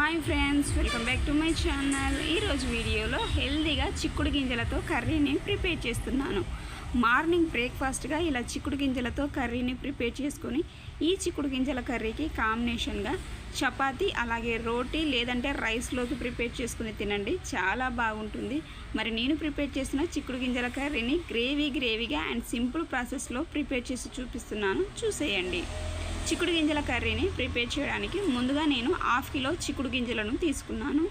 Hi friends welcome back to my channel ఈరోజు వీడియోలో హెల్తీగా చిక్కుడు గింజలతో కర్రీని ప్రిపేర్ చేస్తున్నాను. మార్నింగ్ బ్రేక్ఫాస్ట్గా ఇలా చిక్కుడు గింజలతో కర్రీని ప్రిపేర్ చేసుకొని ఈ చిక్కుడు గింజల కర్రీకి కాంబినేషన్గా చపాతి అలాగే రోటీ లేదంటే రైస్లోకి ప్రిపేర్ చేసుకుని తినండి. చాలా బాగుంటుంది. మరి నేను ప్రిపేర్ చేసిన చిక్కుడు గింజల కర్రీని గ్రేవీ గ్రేవీగా అండ్ సింపుల్ ప్రాసెస్లో ప్రిపేర్ చేసి చూపిస్తున్నాను. చూసేయండి. చిక్కుడు గింజల కర్రీని ప్రిపేర్ చేయడానికి ముందుగా నేను హాఫ్ కిలో చిక్కుడు గింజలను తీసుకున్నాను.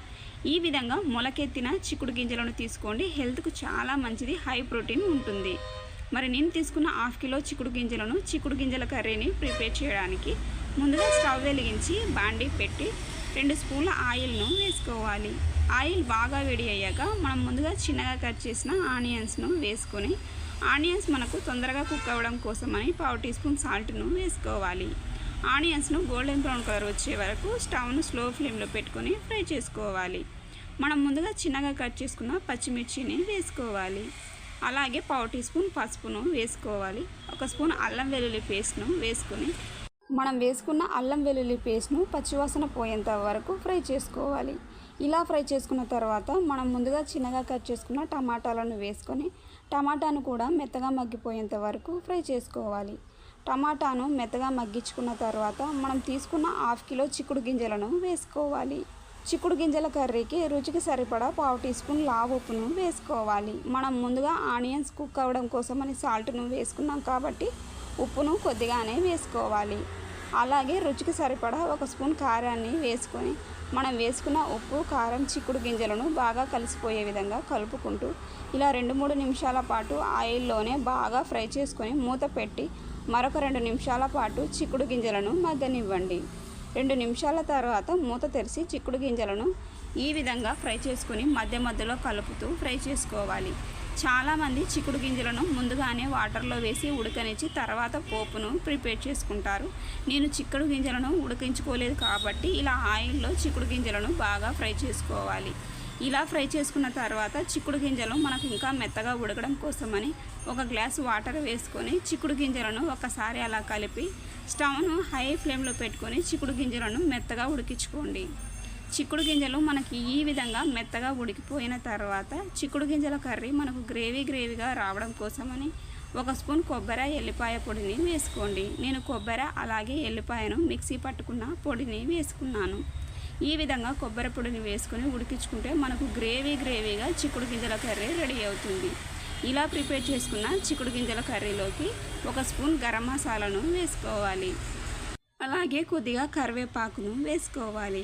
ఈ విధంగా మొలకెత్తిన చిక్కుడు గింజలను తీసుకోండి. హెల్త్కు చాలా మంచిది హై ప్రోటీన్ ఉంటుంది. మరి నేను తీసుకున్న హాఫ్ కిలో చిక్కుడు గింజలను చిక్కుడు గింజల కర్రీని ప్రిపేర్ చేయడానికి ముందుగా స్టవ్ వెలిగించి బాండీ పెట్టి రెండు స్పూన్ల ఆయిల్ను వేసుకోవాలి. ఆయిల్ బాగా వేడి అయ్యాక మనం ముందుగా చిన్నగా కట్ చేసిన ఆనియన్స్ను వేసుకొని ఆనియన్స్ మనకు తొందరగా కుక్ అవ్వడం కోసమని పావు టీ స్పూన్ సాల్ట్ను వేసుకోవాలి. ఆనియన్స్ను గోల్డెన్ బ్రౌన్ కలర్ వచ్చే వరకు స్టవ్ను స్లో ఫ్లేమ్లో పెట్టుకొని ఫ్రై చేసుకోవాలి. మనం ముందుగా చిన్నగా కట్ చేసుకున్న పచ్చిమిర్చిని వేసుకోవాలి. అలాగే పావు టీ స్పూన్ పసుపును వేసుకోవాలి. ఒక స్పూన్ అల్లం వెల్లుల్లి పేస్ట్ను వేసుకొని మనం వేసుకున్న అల్లం వెల్లుల్లి పేస్ట్ను పచ్చివాసన పోయేంత వరకు ఫ్రై చేసుకోవాలి. ఇలా ఫ్రై చేసుకున్న తర్వాత మనం ముందుగా చిన్నగా కట్ చేసుకున్న టమాటాలను వేసుకొని టమాటాను కూడా మెత్తగా మగ్గిపోయేంత వరకు ఫ్రై చేసుకోవాలి. టమాటాను మెత్తగా మగ్గించుకున్న తర్వాత మనం తీసుకున్న హాఫ్ కిలో చిక్కుడు గింజలను వేసుకోవాలి. చిక్కుడు గింజల కర్రీకి రుచికి సరిపడా పావు టీ స్పూన్ లావు ఉప్పును వేసుకోవాలి. మనం ముందుగా ఆనియన్స్ కుక్ అవ్వడం కోసమని సాల్ట్ను వేసుకున్నాం కాబట్టి ఉప్పును కొద్దిగానే వేసుకోవాలి. అలాగే రుచికి సరిపడా ఒక స్పూన్ కారాన్ని వేసుకొని మనం వేసుకున్న ఉప్పు కారం చిక్కుడు గింజలను బాగా కలిసిపోయే విధంగా కలుపుకుంటూ ఇలా రెండు మూడు నిమిషాల పాటు ఆయిల్లోనే బాగా ఫ్రై చేసుకొని మూత పెట్టి మరొక రెండు నిమిషాల పాటు చిక్కుడు గింజలను మగ్గనివ్వండి. రెండు నిమిషాల తర్వాత మూత తెరిచి చిక్కుడు గింజలను ఈ విధంగా ఫ్రై చేసుకుని మధ్య మధ్యలో కలుపుతూ ఫ్రై చేసుకోవాలి. చాలామంది చిక్కుడు గింజలను ముందుగానే వాటర్లో వేసి ఉడకనిచ్చి తర్వాత పోపును ప్రిపేర్ చేసుకుంటారు. నేను చిక్కుడు గింజలను ఉడికించుకోలేదు కాబట్టి ఇలా ఆయిల్లో చిక్కుడు గింజలను బాగా ఫ్రై చేసుకోవాలి. ఇలా ఫ్రై చేసుకున్న తర్వాత చిక్కుడు గింజలు మనకు ఇంకా మెత్తగా ఉడకడం కోసమని ఒక గ్లాస్ వాటర్ వేసుకొని చిక్కుడు గింజలను ఒకసారి అలా కలిపి స్టవ్ను హై ఫ్లేమ్లో పెట్టుకొని చిక్కుడు గింజలను మెత్తగా ఉడికించుకోండి. చిక్కుడు గింజలు మనకి ఈ విధంగా మెత్తగా ఉడికిపోయిన తర్వాత చిక్కుడు గింజల కర్రీ మనకు గ్రేవీ గ్రేవీగా రావడం కోసమని ఒక స్పూన్ కొబ్బరి ఎల్లిపాయ పొడిని వేసుకోండి. నేను కొబ్బరి అలాగే ఎల్లిపాయను మిక్సీ పట్టుకున్న పొడిని వేసుకున్నాను. ఈ విధంగా కొబ్బరి పొడిని వేసుకొని ఉడికించుకుంటే మనకు గ్రేవీ గ్రేవీగా చిక్కుడు గింజల కర్రీ రెడీ అవుతుంది. ఇలా ప్రిపేర్ చేసుకున్న చిక్కుడు గింజల కర్రీలోకి ఒక స్పూన్ గరం మసాలాను వేసుకోవాలి. అలాగే కొద్దిగా కరివేపాకును వేసుకోవాలి.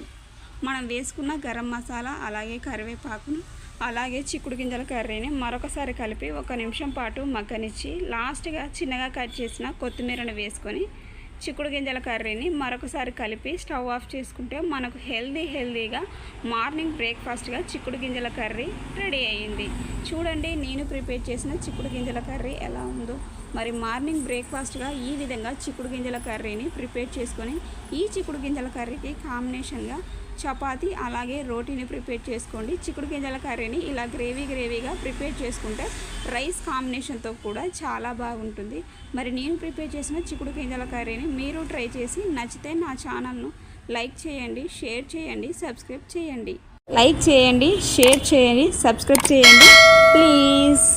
మనం వేసుకున్న గరం మసాలా అలాగే కరివేపాకును అలాగే చిక్కుడు గింజల కర్రీని మరొకసారి కలిపి ఒక నిమిషం పాటు మగ్గనిచ్చి లాస్ట్గా చిన్నగా కట్ చేసిన కొత్తిమీరను వేసుకొని చిక్కుడు గింజల కర్రీని మరొకసారి కలిపి స్టవ్ ఆఫ్ చేసుకుంటే మనకు హెల్దీ హెల్దీగా మార్నింగ్ బ్రేక్ఫాస్ట్గా చిక్కుడు గింజల కర్రీ రెడీ అయ్యింది. చూడండి నేను ప్రిపేర్ చేసిన చిక్కుడు గింజల కర్రీ ఎలా ఉందో. మరి మార్నింగ్ బ్రేక్ఫాస్ట్గా ఈ విధంగా చిక్కుడు గింజల కర్రీని ప్రిపేర్ చేసుకొని ఈ చిక్కుడు గింజల కర్రీకి కాంబినేషన్గా చపాతీ అలాగే రోటీని ప్రిపేర్ చేసుకోండి. చిక్కుడు గింజల కర్రీని ఇలా గ్రేవీ గ్రేవీగా ప్రిపేర్ చేసుకుంటే రైస్ కాంబినేషన్తో కూడా చాలా బాగుంటుంది. మరి నేను ప్రిపేర్ చేసిన చిక్కుడు గింజల కర్రీని మీరు ట్రై చేసి నచ్చితే నా ఛానల్ను లైక్ చేయండి షేర్ చేయండి సబ్స్క్రైబ్ చేయండి. లైక్ చేయండి షేర్ చేయండి సబ్స్క్రైబ్ చేయండి. ప్లీజ్.